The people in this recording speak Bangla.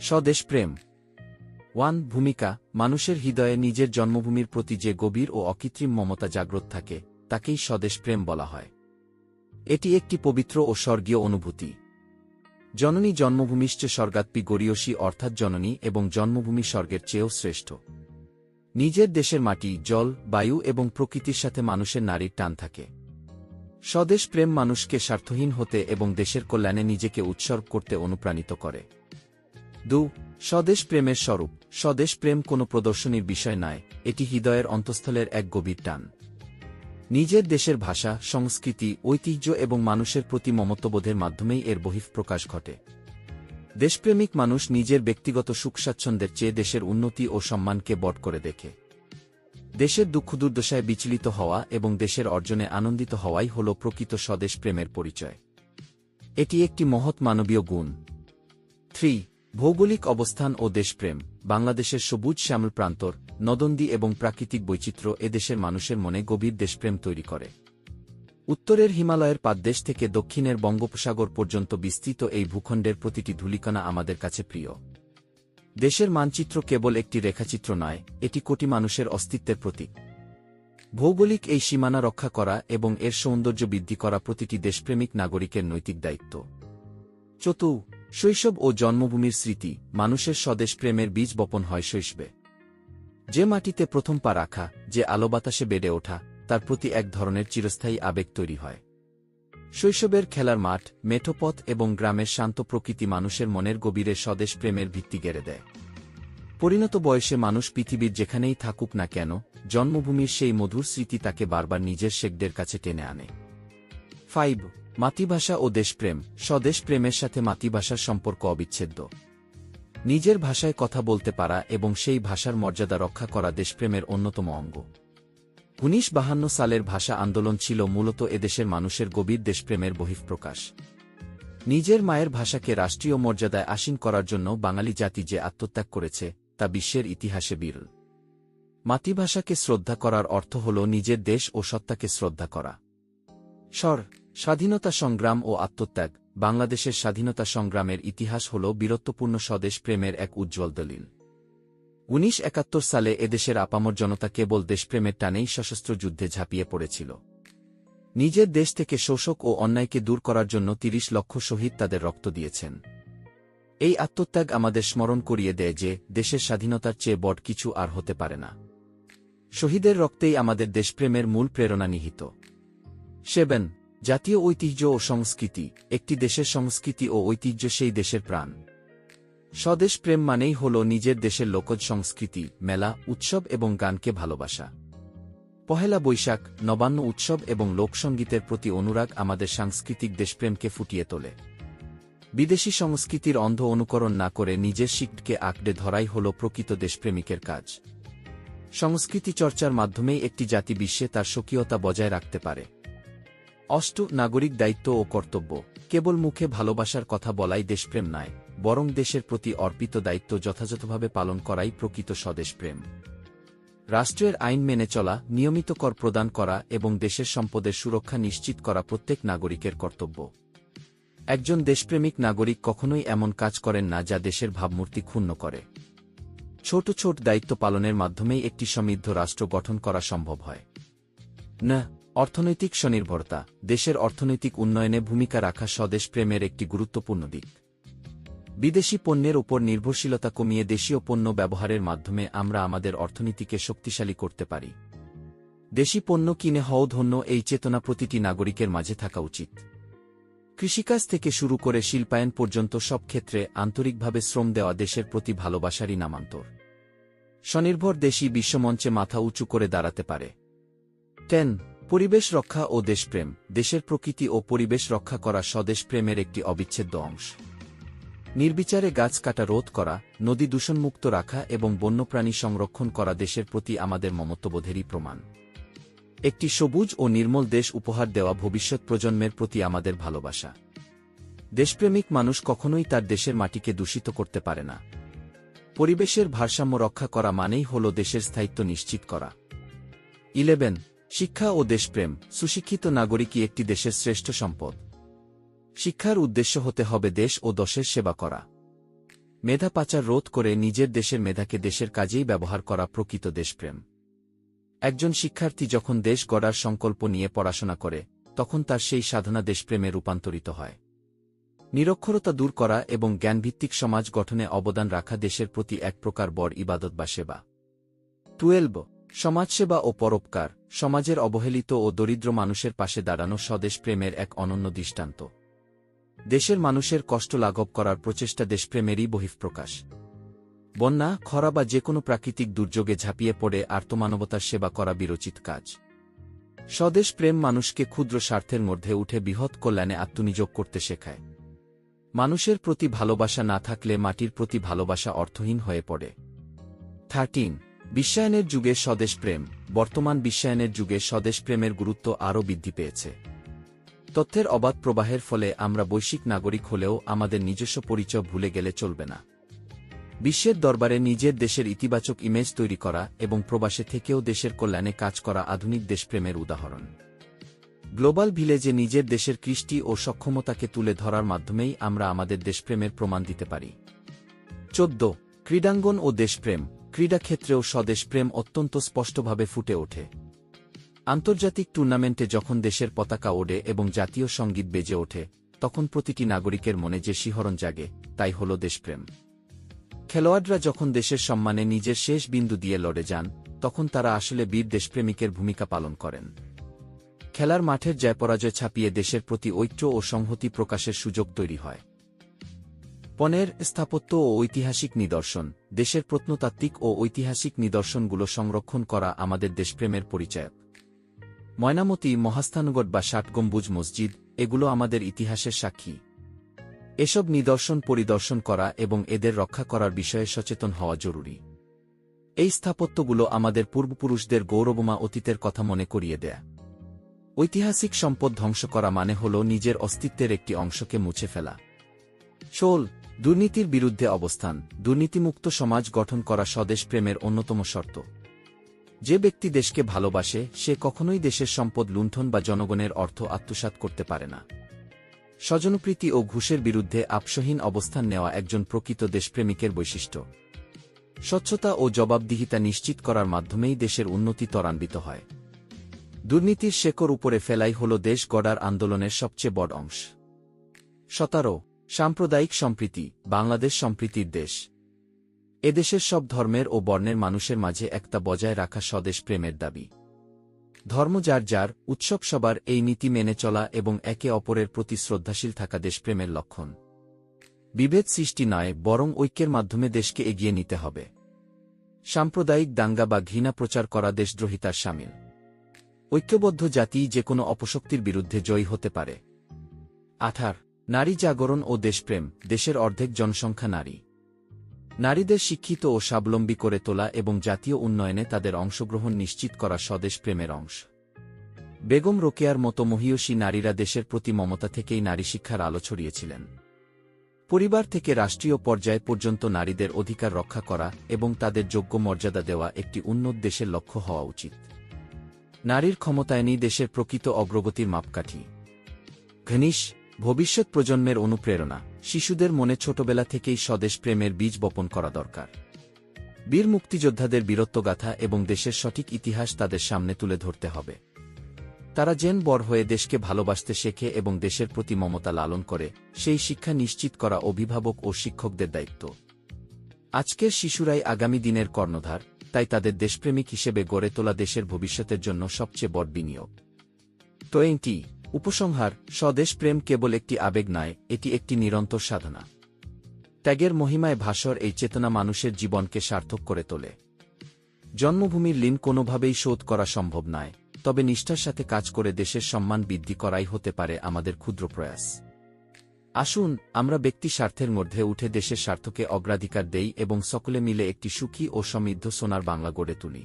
স্বদেশ প্রেম। ওয়ান, ভূমিকা, মানুষের হৃদয়ে নিজের জন্মভূমির প্রতি যে গভীর ও অকৃত্রিম মমতা জাগ্রত থাকে, তাকেই স্বদেশ প্রেম বলা হয়। এটি একটি পবিত্র ও স্বর্গীয় অনুভূতি। জননী জন্মভূমিশ্চ স্বর্গাত্পি গরীয়সী অর্থাৎ জননী এবং জন্মভূমি স্বর্গের চেয়েও শ্রেষ্ঠ। নিজের দেশের মাটি, জল, বায়ু এবং প্রকৃতির সাথে মানুষের নারীর টান থাকে। স্বদেশ প্রেম মানুষকে স্বার্থহীন হতে এবং দেশের কল্যাণে নিজেকে উৎসর্গ করতে অনুপ্রাণিত করে। দু, স্বদেশ প্রেমের স্বরূপ। স্বদেশ প্রেম কোনো প্রদর্শনীর বিষয় নয়, এটি হৃদয়ের অন্তঃস্থলের এক গভীর টান। নিজের দেশের ভাষা, সংস্কৃতি, ঐতিহ্য এবং মানুষের প্রতি মমত্ববোধের মাধ্যমেই এর বহিঃপ্রকাশ ঘটে। দেশপ্রেমিক মানুষ নিজের ব্যক্তিগত সুখ স্বাচ্ছন্দ্যের চেয়ে দেশের উন্নতি ও সম্মানকে বট করে দেখে। দেশের দুঃখ দুর্দশায় বিচলিত হওয়া এবং দেশের অর্জনে আনন্দিত হওয়াই হল প্রকৃত স্বদেশ প্রেমের পরিচয়। এটি একটি মহৎ মানবীয় গুণ। থ্রি ভৌগোলিক অবস্থান ও দেশপ্রেম, বাংলাদেশের সবুজ শ্যামল প্রান্তর, নদন্দী এবং প্রাকৃতিক বৈচিত্র্য এদেশের মানুষের মনে গভীর দেশপ্রেম তৈরি করে। উত্তরের হিমালয়ের পাদদেশ থেকে দক্ষিণের বঙ্গোপসাগর পর্যন্ত বিস্তৃত এই ভূখণ্ডের প্রতিটি ধূলিকণা আমাদের কাছে প্রিয়। দেশের মানচিত্র কেবল একটি রেখাচিত্র নয়, এটি কোটি মানুষের অস্তিত্বের প্রতীক। ভৌগোলিক এই সীমানা রক্ষা করা এবং এর সৌন্দর্য বৃদ্ধি করা প্রতিটি দেশপ্রেমিক নাগরিকের নৈতিক দায়িত্ব। চতু শৈশব ও জন্মভূমির স্মৃতি, মানুষের স্বদেশ প্রেমের বীজ বপন হয় শৈশবে। যে মাটিতে প্রথম পা রাখা, যে আলো বাতাসে বেড়ে ওঠা, তার প্রতি এক ধরনের চিরস্থায়ী আবেগ তৈরি হয়। শৈশবের খেলার মাঠ মেঠোপথ এবং গ্রামের শান্ত প্রকৃতি মানুষের মনের গভীরে স্বদেশ প্রেমের ভিত্তি গেড়ে দেয়। পরিণত বয়সে মানুষ পৃথিবীর যেখানেই থাকুক না কেন, জন্মভূমির সেই মধুর স্মৃতি তাকে বারবার নিজের শেখদের কাছে টেনে আনে। ফাইভ মাতৃভাষা ও দেশপ্রেম স্বদেশ প্রেমের সাথে মাতৃভাষার সম্পর্ক অবিচ্ছেদ্য। নিজের ভাষায় কথা বলতে পারা এবং সেই ভাষার মর্যাদা রক্ষা করা দেশপ্রেমের অন্যতম অঙ্গ। উনিশ বাহান্ন সালের ভাষা আন্দোলন ছিল মূলত এদেশের মানুষের গভীর দেশপ্রেমের বহিঃপ্রকাশ। নিজের মায়ের ভাষাকে রাষ্ট্রীয় মর্যাদায় আসীন করার জন্য বাঙালি জাতি যে আত্মত্যাগ করেছে, তা বিশ্বের ইতিহাসে বিরল। মাতৃভাষাকে শ্রদ্ধা করার অর্থ হল নিজের দেশ ও সত্তাকে শ্রদ্ধা করা। স্বর স্বাধীনতা সংগ্রাম ও আত্মত্যাগ, বাংলাদেশের স্বাধীনতা সংগ্রামের ইতিহাস হল বীরত্বপূর্ণ স্বদেশ প্রেমের এক উজ্জ্বল দলিল। উনিশ একাত্তর সালে এদেশের আপামর জনতা কেবল দেশপ্রেমের টানেই সশস্ত্র যুদ্ধে ঝাঁপিয়ে পড়েছিল। নিজের দেশ থেকে শোষক ও অন্যায়কে দূর করার জন্য তিরিশ লক্ষ শহীদ তাদের রক্ত দিয়েছেন। এই আত্মত্যাগ আমাদের স্মরণ করিয়ে দেয় যে, দেশের স্বাধীনতার চেয়ে বট কিছু আর হতে পারে না। শহীদের রক্তেই আমাদের দেশপ্রেমের মূল প্রেরণা নিহিত। সেভেন জাতীয় ঐতিহ্য ও সংস্কৃতি, একটি দেশের সংস্কৃতি ও ঐতিহ্য সেই দেশের প্রাণ। স্বদেশ প্রেম মানেই হল নিজের দেশের লোকজ সংস্কৃতি, মেলা, উৎসব এবং গানকে ভালোবাসা। পহেলা বৈশাখ, নবান্ন উৎসব এবং লোকসঙ্গীতের প্রতি অনুরাগ আমাদের সাংস্কৃতিক দেশপ্রেমকে ফুটিয়ে তোলে। বিদেশি সংস্কৃতির অন্ধ অনুকরণ না করে নিজের শিখকে আঁকড়ে ধরাই হল প্রকৃত দেশপ্রেমিকের কাজ। সংস্কৃতি চর্চার মাধ্যমেই একটি জাতি বিশ্বে তার স্বকীয়তা বজায় রাখতে পারে। অষ্ট নাগরিক দায়িত্ব ও কর্তব্য। কেবল মুখে ভালোবাসার কথা বলাই দেশপ্রেম নয়, বরং দেশের প্রতি অর্পিত দায়িত্ব যথাযথভাবে পালন করাই প্রকৃত স্বদেশপ্রেম। রাষ্ট্রের আইন মেনে চলা, নিয়মিত কর প্রদান করা এবং দেশের সম্পদের সুরক্ষা নিশ্চিত করা প্রত্যেক নাগরিকের কর্তব্য। একজন দেশপ্রেমিক নাগরিক কখনোই এমন কাজ করেন না যা দেশের ভাবমূর্তি ক্ষুণ্ণ করে। ছোট ছোট দায়িত্ব পালনের মাধ্যমেই একটি সমৃদ্ধ রাষ্ট্র গঠন করা সম্ভব হয়। না অর্থনৈতিক স্বনির্ভরতা, দেশের অর্থনৈতিক উন্নয়নে ভূমিকা রাখা স্বদেশ প্রেমের একটি গুরুত্বপূর্ণ দিক। বিদেশি পণ্যের উপর নির্ভরশীলতা কমিয়ে দেশীয় পণ্য ব্যবহারের মাধ্যমে আমরা আমাদের অর্থনীতিকে শক্তিশালী করতে পারি। দেশি পণ্য কিনে হও ধন্য এই চেতনা প্রতিটি নাগরিকের মাঝে থাকা উচিত। কৃষিকাজ থেকে শুরু করে শিল্পায়ন পর্যন্ত সব ক্ষেত্রে আন্তরিকভাবে শ্রম দেওয়া দেশের প্রতি ভালোবাসারই নামান্তর। স্বনির্ভর দেশই বিশ্বমঞ্চে মাথা উঁচু করে দাঁড়াতে পারে। টেন পরিবেশ রক্ষা ও দেশপ্রেম, দেশের প্রকৃতি ও পরিবেশ রক্ষা করা স্বদেশপ্রেমের একটি অবিচ্ছেদ্য অংশ। নির্বিচারে গাছ কাটা রোধ করা, নদী দূষণমুক্ত রাখা এবং বন্যপ্রাণী সংরক্ষণ করা দেশের প্রতি আমাদের মমত্ববোধেরই প্রমাণ। একটি সবুজ ও নির্মল দেশ উপহার দেওয়া ভবিষ্যৎ প্রজন্মের প্রতি আমাদের ভালোবাসা। দেশপ্রেমিক মানুষ কখনোই তার দেশের মাটিকে দূষিত করতে পারে না। পরিবেশের ভারসাম্য রক্ষা করা মানেই হল দেশের স্থায়িত্ব নিশ্চিত করা। ইলেভেন শিক্ষা ও দেশপ্রেম, সুশিক্ষিত নাগরিকই একটি দেশের শ্রেষ্ঠ সম্পদ। শিক্ষার উদ্দেশ্য হতে হবে দেশ ও দশের সেবা করা। মেধা পাচার রোধ করে নিজের দেশের মেধাকে দেশের কাজেই ব্যবহার করা প্রকৃত দেশপ্রেম। একজন শিক্ষার্থী যখন দেশ গড়ার সংকল্প নিয়ে পড়াশোনা করে, তখন তার সেই সাধনা দেশপ্রেমে রূপান্তরিত হয়। নিরক্ষরতা দূর করা এবং জ্ঞানভিত্তিক সমাজ গঠনে অবদান রাখা দেশের প্রতি এক প্রকার বড় ইবাদত বা সেবা। টুয়েলভ সমাজসেবা ও পরোপকার, সমাজের অবহেলিত ও দরিদ্র মানুষের পাশে দাঁড়ানো স্বদেশ প্রেমের এক অনন্য দৃষ্টান্ত। দেশের মানুষের কষ্ট লাঘব করার প্রচেষ্টা দেশপ্রেমেরই বহিঃপ্রকাশ। বন্যা, খরা বা যে কোনো প্রাকৃতিক দুর্যোগে ঝাঁপিয়ে পড়ে আর্তমানবতার সেবা করা বিরচিত কাজ। স্বদেশ প্রেম মানুষকে ক্ষুদ্র স্বার্থের মধ্যে উঠে বৃহৎ কল্যাণে আত্মনিযোগ করতে শেখায়। মানুষের প্রতি ভালোবাসা না থাকলে মাটির প্রতি ভালোবাসা অর্থহীন হয়ে পড়ে। থার্টিন বিশ্বায়নের যুগে স্বদেশ প্রেম, বর্তমান বিশ্বায়নের যুগে স্বদেশ প্রেমের গুরুত্ব আরও বৃদ্ধি পেয়েছে। তথ্যের অবাধ প্রবাহের ফলে আমরা বৈশ্বিক নাগরিক হলেও আমাদের নিজস্ব পরিচয় ভুলে গেলে চলবে না। বিশ্বের দরবারে নিজের দেশের ইতিবাচক ইমেজ তৈরি করা এবং প্রবাসে থেকেও দেশের কল্যাণে কাজ করা আধুনিক দেশপ্রেমের উদাহরণ। গ্লোবাল ভিলেজে নিজের দেশের কৃষ্টি ও সক্ষমতাকে তুলে ধরার মাধ্যমেই আমরা আমাদের দেশপ্রেমের প্রমাণ দিতে পারি। চোদ্দ, ক্রীড়াঙ্গন ও দেশপ্রেম। ক্রীড়াক্ষেত্রেও স্বদেশপ্রেম অত্যন্ত স্পষ্টভাবে ফুটে ওঠে। আন্তর্জাতিক টুর্নামেন্টে যখন দেশের পতাকা ওড়ে এবং জাতীয় সংগীত বেজে ওঠে, তখন প্রতিটি নাগরিকের মনে যে শিহরণ জাগে, তাই হল দেশপ্রেম খেলোয়াড়রা যখন দেশের সম্মানে নিজের শেষ বিন্দু দিয়ে লড়ে যান, তখন তারা আসলে বীর দেশপ্রেমিকের ভূমিকা পালন করেন। খেলার মাঠের জয় পরাজয় ছাপিয়ে দেশের প্রতি ঐক্য ও সংহতি প্রকাশের সুযোগ তৈরি হয়। পনেরো স্থাপত্য ও ঐতিহাসিক নিদর্শন, দেশের প্রত্নতাত্ত্বিক ও ঐতিহাসিক নিদর্শনগুলো সংরক্ষণ করা আমাদের দেশপ্রেমের পরিচয় ময়নামতি মহাস্থানগড় বা ষাট গম্বুজ মসজিদ, এগুলো আমাদের ইতিহাসের সাক্ষী। এসব নিদর্শন পরিদর্শন করা এবং এদের রক্ষা করার বিষয়ে সচেতন হওয়া জরুরি। এই স্থাপত্যগুলো আমাদের পূর্বপুরুষদের গৌরবমা অতীতের কথা মনে করিয়ে দেয়া। ঐতিহাসিক সম্পদ ধ্বংস করা মানে হল নিজের অস্তিত্বের একটি অংশকে মুছে ফেলা। ষোল দুর্নীতির বিরুদ্ধে অবস্থান, দুর্নীতিমুক্ত সমাজ গঠন করা স্বদেশ প্রেমের অন্যতম শর্ত। যে ব্যক্তি দেশকে ভালোবাসে, সে কখনোই দেশের সম্পদ লুণ্ঠন বা জনগণের অর্থ আত্মসাৎ করতে পারে না। স্বজনপ্রীতি ও ঘুষের বিরুদ্ধে আপসহীন অবস্থান নেওয়া একজন প্রকৃত দেশপ্রেমিকের বৈশিষ্ট্য। স্বচ্ছতা ও জবাবদিহিতা নিশ্চিত করার মাধ্যমেই দেশের উন্নতি ত্বরান্বিত হয়। দুর্নীতির শেকর উপরে ফেলাই হল দেশ গড়ার আন্দোলনের সবচেয়ে বড় অংশ। সতেরো সাম্প্রদায়িক সম্প্রীতি, বাংলাদেশ সম্প্রীতির দেশ। এদেশের সব ধর্মের ও বর্ণের মানুষের মাঝে একটা বজায় রাখা স্বদেশ প্রেমের দাবি। ধর্ম যার যার, উৎসব সবার এই নীতি মেনে চলা এবং একে অপরের প্রতি শ্রদ্ধাশীল থাকা দেশপ্রেমের লক্ষণ। বিভেদ সৃষ্টি নয়, বরং ঐক্যের মাধ্যমে দেশকে এগিয়ে নিতে হবে। সাম্প্রদায়িক দাঙ্গা বা ঘৃণা প্রচার করা দেশদ্রোহিতার সামিল। ঐক্যবদ্ধ জাতি যে কোনো অপশক্তির বিরুদ্ধে জয়ী হতে পারে। আঠার নারী জাগরণ ও দেশপ্রেম, দেশের অর্ধেক জনসংখ্যা নারী। নারীদের শিক্ষিত ও স্বাবলম্বী করে তোলা এবং জাতীয় উন্নয়নে তাদের অংশগ্রহণ নিশ্চিত করা স্বদেশ প্রেমের অংশ। বেগম রোকেয়ার মতো মহিয়সী নারীরা দেশের প্রতি মমতা থেকেই নারী শিক্ষার আলো ছড়িয়েছিলেন। পরিবার থেকে রাষ্ট্রীয় পর্যায় পর্যন্ত নারীদের অধিকার রক্ষা করা এবং তাদের যোগ্য মর্যাদা দেওয়া একটি উন্নত দেশের লক্ষ্য হওয়া উচিত। নারীর ক্ষমতায়নই দেশের প্রকৃত অগ্রগতির মাপকাঠি। ঘনিশ ভবিষ্যৎ প্রজন্মের অনুপ্রেরণা, শিশুদের মনে ছোটবেলা থেকেই স্বদেশ প্রেমের বীজ বপন করা দরকার। বীর মুক্তিযোদ্ধাদের বীরত্বগাথা এবং দেশের সঠিক ইতিহাস তাদের সামনে তুলে ধরতে হবে। তারা জেন বর হয়ে দেশকে ভালোবাসতে শেখে এবং দেশের প্রতি মমতা লালন করে, সেই শিক্ষা নিশ্চিত করা অভিভাবক ও শিক্ষকদের দায়িত্ব। আজকের শিশুরাই আগামী দিনের কর্ণধার, তাই তাদের দেশপ্রেমিক হিসেবে গড়ে তোলা দেশের ভবিষ্যতের জন্য সবচেয়ে বড় বিনিয়োগ। টোয়েন্টি উপসংহার, স্বদেশ প্রেম কেবল একটি আবেগ নয়, এটি একটি নিরন্তর সাধনা। ত্যাগের মহিমায় ভাসর এই চেতনা মানুষের জীবনকে সার্থক করে তোলে। জন্মভূমির লীন কোনোভাবেই শোধ করা সম্ভব নয়, তবে নিষ্ঠার সাথে কাজ করে দেশের সম্মান বৃদ্ধি করাই হতে পারে আমাদের ক্ষুদ্র প্রয়াস। আসুন, আমরা ব্যক্তি স্বার্থের মধ্যে উঠে দেশের স্বার্থকে অগ্রাধিকার দেই এবং সকলে মিলে একটি সুখী ও সমৃদ্ধ সোনার বাংলা গড়ে তুলি।